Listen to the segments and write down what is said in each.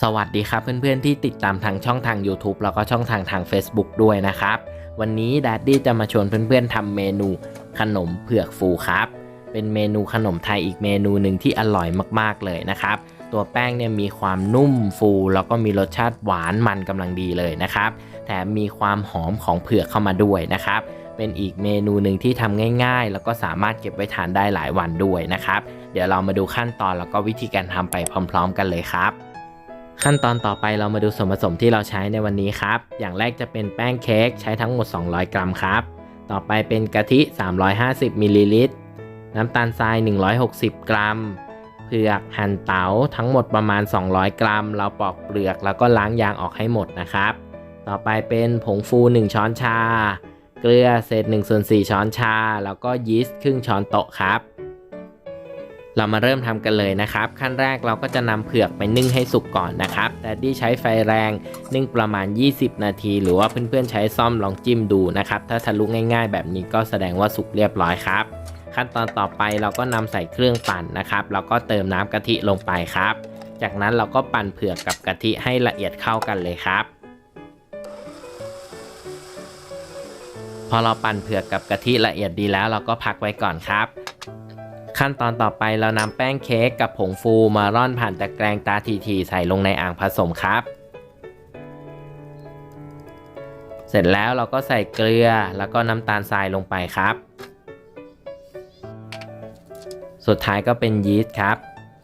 สวัสดีครับเพื่อนๆที่ติดตามทางช่องทาง YouTube แล้วก็ช่องทางทาง Facebook ด้วยนะครับ วันนี้ดัดดี้จะมาชวนเพื่อนๆทำเมนูขนมเผือกฟูครับ เป็นเมนูขนมไทยอีกเมนูหนึ่งที่อร่อยมากๆเลยนะครับ ตัวแป้งเนี่ยมีความนุ่มฟู แล้วก็มีรสชาติหวานมันกำลังดีเลยนะครับ แถมมีความหอมของเผือกเข้ามาด้วยนะครับ เป็นอีกเมนูหนึ่งที่ทำง่าย ๆ แล้วก็สามารถเก็บไว้ทานได้หลายวันด้วยนะครับ เดี๋ยวเรามาดูขั้นตอนแล้วก็วิธีการทำไปพร้อม ๆ กันเลยครับ ขั้นตอนต่อไปเรามาดูส่วนผสมที่เราใช้ในวันนี้ครับ อย่างแรกจะเป็นแป้งเค้กใช้ทั้งหมด 200 กรัมครับ ต่อไปเป็นกะทิ 350มิลลิลิตร น้ำตาลทราย 160 กรัม เผือกหั่นเต๋าทั้งหมดประมาณ 200 กรัม เราปอกเปลือกแล้วก็ล้างยางออกให้หมดนะครับ ต่อไปเป็นผงฟู 1 ช้อนชา เกลือเศษ1ส่วน4ช้อนชา แล้วก็ยีสต์ครึ่งช้อนโต๊ะครับ เรามาเริ่มทำกันเลยนะครับ ขั้นแรกเราก็จะนำเผือกไปนึ่งให้สุกก่อนนะครับ แต่ดี้ใช้ไฟแรงนึ่งประมาณ 20 นาที หรือว่าเพื่อนๆใช้ซ่อมลองจิ้มดูนะครับ ถ้าทะลุง่าย ๆ แบบนี้ก็แสดงว่าสุกเรียบร้อยครับ ขั้นตอนต่อไปเราก็นำใส่เครื่องปั่นนะครับแล้วก็เติมน้ำกะทิลงไปครับ จากนั้นเราก็ปั่นเผือกกับกะทิให้ละเอียดเข้ากันเลยครับพอเราปั่นเผือกกับกะทิละเอียดดีแล้วเราก็พักไว้ก่อนครับ ขั้นตอนต่อไปเรานำแป้งเค้กกับผงฟูมาร่อนผ่านตะแกรงตาทีๆใส่ลงในอ่างผสมครับ เสร็จแล้วเราก็ใส่เกลือแล้วก็น้ำตาลทรายลงไปครับ สุดท้ายก็เป็นยีสต์ครับ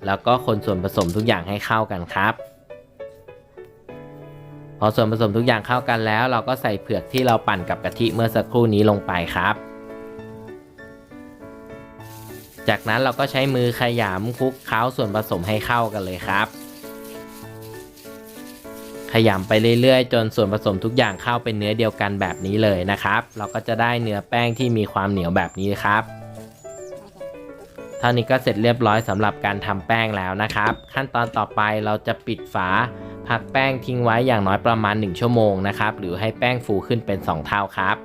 แล้วก็คนส่วนผสมทุกอย่างให้เข้ากันครับ พอส่วนผสมทุกอย่างเข้ากันแล้ว เราก็ใส่เผือกที่เราปั่นกับกะทิเมื่อสักครู่นี้ลงไปครับ จากนั้นเราก็ใช้มือขยำคลุกเคล้าส่วนผสมให้เข้ากันเลยครับ ขยำไปเรื่อยๆ จนส่วนผสมทุกอย่างเข้าเป็นเนื้อเดียวกันแบบนี้เลยนะครับ เราก็จะได้เนื้อแป้งที่มีความเหนียวแบบนี้ครับเท่านี้ก็เสร็จเรียบร้อยสำหรับการทำแป้งแล้วนะครับ ขั้นตอนต่อไปเราจะปิดฝาพักแป้งทิ้งไว้อย่างน้อยประมาณ 1 ชั่วโมงนะครับหรือให้แป้งฟูขึ้นเป็น 2 เท่าครับ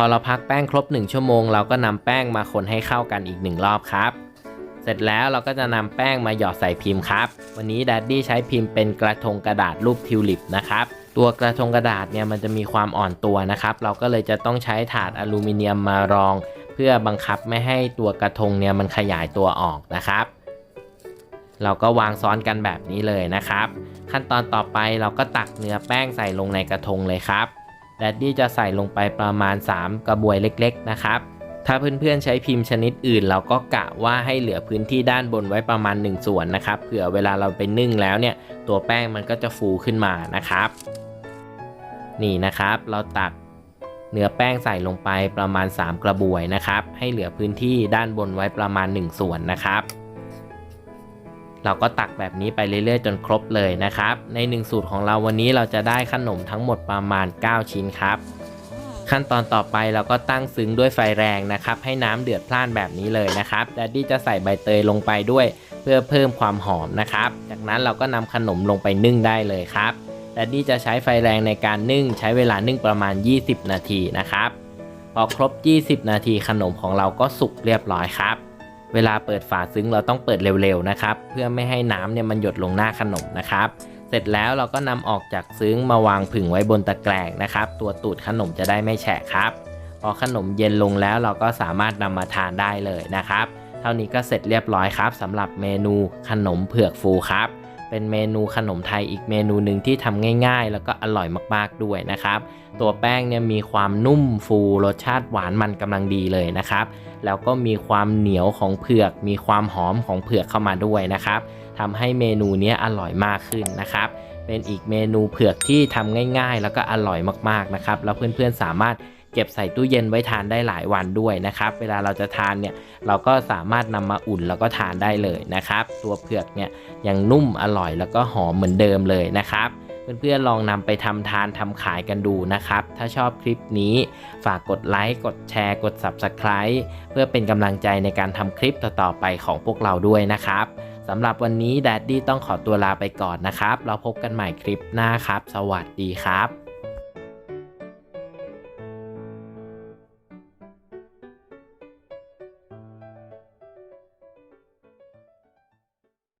พอเราพักแป้งครบ 1 ชั่วโมง เราก็นำแป้งมาคนให้เข้ากันอีก 1 รอบครับ เสร็จแล้วเราก็จะนำแป้งมาหยอดใส่พิมพ์ครับ วันนี้ดัดดี้ใช้พิมพ์เป็นกระทงกระดาษรูปทิวลิปนะครับตัวกระทงกระดาษเนี่ยมันจะมีความอ่อนตัวนะครับ เราก็เลยจะต้องใช้ถาดอลูมิเนียมมารอง เพื่อบังคับไม่ให้ตัวกระทงเนี่ยมันขยายตัวออกนะครับ เราก็วางซ้อนกันแบบนี้เลยนะครับ ขั้นตอนต่อไปเราก็ตักเนื้อแป้งใส่ลงในกระทงเลยครับ แดดดี้จะใส่ลงไปประมาณ 3 กระบวยเล็กๆ นะครับ ถ้าเพื่อนๆใช้พิมพ์ชนิดอื่น เราก็กะว่าให้เหลือพื้นที่ด้านบนไว้ประมาณ 1 ส่วนนะครับ เผื่อเวลาเราไปนึ่งแล้วเนี่ย ตัวแป้งมันก็จะฟูขึ้นมานะครับ นี่นะครับ เราตักเนื้อแป้งใส่ลงไปประมาณ 3 กระบวยนะครับ ให้เหลือพื้นที่ด้านบนไว้ประมาณ 1 ส่วนนะครับ เราก็ตักแบบนี้ไปเรื่อยๆ จนครบเลยนะครับ ใน 1 สูตรของเราวันนี้เราจะได้ขนมทั้งหมดประมาณ 9 ชิ้นครับ ขั้นตอนต่อไปเราก็ตั้งซึ้งด้วยไฟแรงนะครับ ให้น้ำเดือดพล่านแบบนี้เลยนะครับแดดดี้จะใส่ใบเตยลงไปด้วย เพื่อเพิ่มความหอมนะครับ จากนั้นเราก็นำขนมลงไปนึ่งได้เลยครับแดดดี้จะใช้ไฟแรงในการนึ่งใช้เวลานึ่งประมาณ 20 นาทีนะครับพอครบ 20 นาทีขนมของเราก็สุกเรียบร้อยครับ เวลาเปิดฝาซึ้งเราต้องเปิดเร็วๆนะครับ เพื่อไม่ให้น้ำเนี่ยมันหยดลงหน้าขนมนะครับ เสร็จแล้วเราก็นำออกจากซึ้งมาวางผึ่งไว้บนตะแกรงนะครับ ตัวตูดขนมจะได้ไม่แฉะครับ พอขนมเย็นลงแล้วเราก็สามารถนำมาทานได้เลยนะครับ เท่านี้ก็เสร็จเรียบร้อยครับสำหรับเมนูขนมเผือกฟูครับ เป็นเมนูขนมไทยอีกเมนูหนึ่งที่ทำง่ายๆ แล้วก็อร่อยมากๆด้วยนะครับ ตัวแป้งเนี่ยมีความนุ่มฟูรสชาติหวานมันกำลังดีเลยนะครับ แล้วก็มีความเหนียวของเผือก มีความหอมของเผือกเข้ามาด้วยนะครับทำให้เมนูนี้อร่อยมากขึ้นนะครับเป็นอีกเมนูเผือกที่ทำง่ายๆ แล้วก็อร่อยมากๆนะครับ แล้วเพื่อนๆสามารถ ก็บใส่ตู้เย็นไว้ทานได้หลายวันด้วยนะครับ เวลาเราจะทานเนี่ยเราก็สามารถนำมาอุ่นแล้วก็ทานได้เลยนะครับ ตัวเผือกเนี่ยยังนุ่มอร่อยแล้วก็หอมเหมือนเดิมเลยนะครับเพื่อนๆลองนำไปทำทานทำขายกันดูนะครับ ถ้าชอบคลิปนี้ฝากกดไลค์ กดแชร์ กด Subscribe เพื่อเป็นกำลังใจในการทำคลิปต่อๆไปของพวกเราด้วยนะครับสำหรับวันนี้แดดดี้ต้องขอตัวลาไปก่อนนะครับ เราพบกันใหม่คลิปหน้าครับ สวัสดีครับ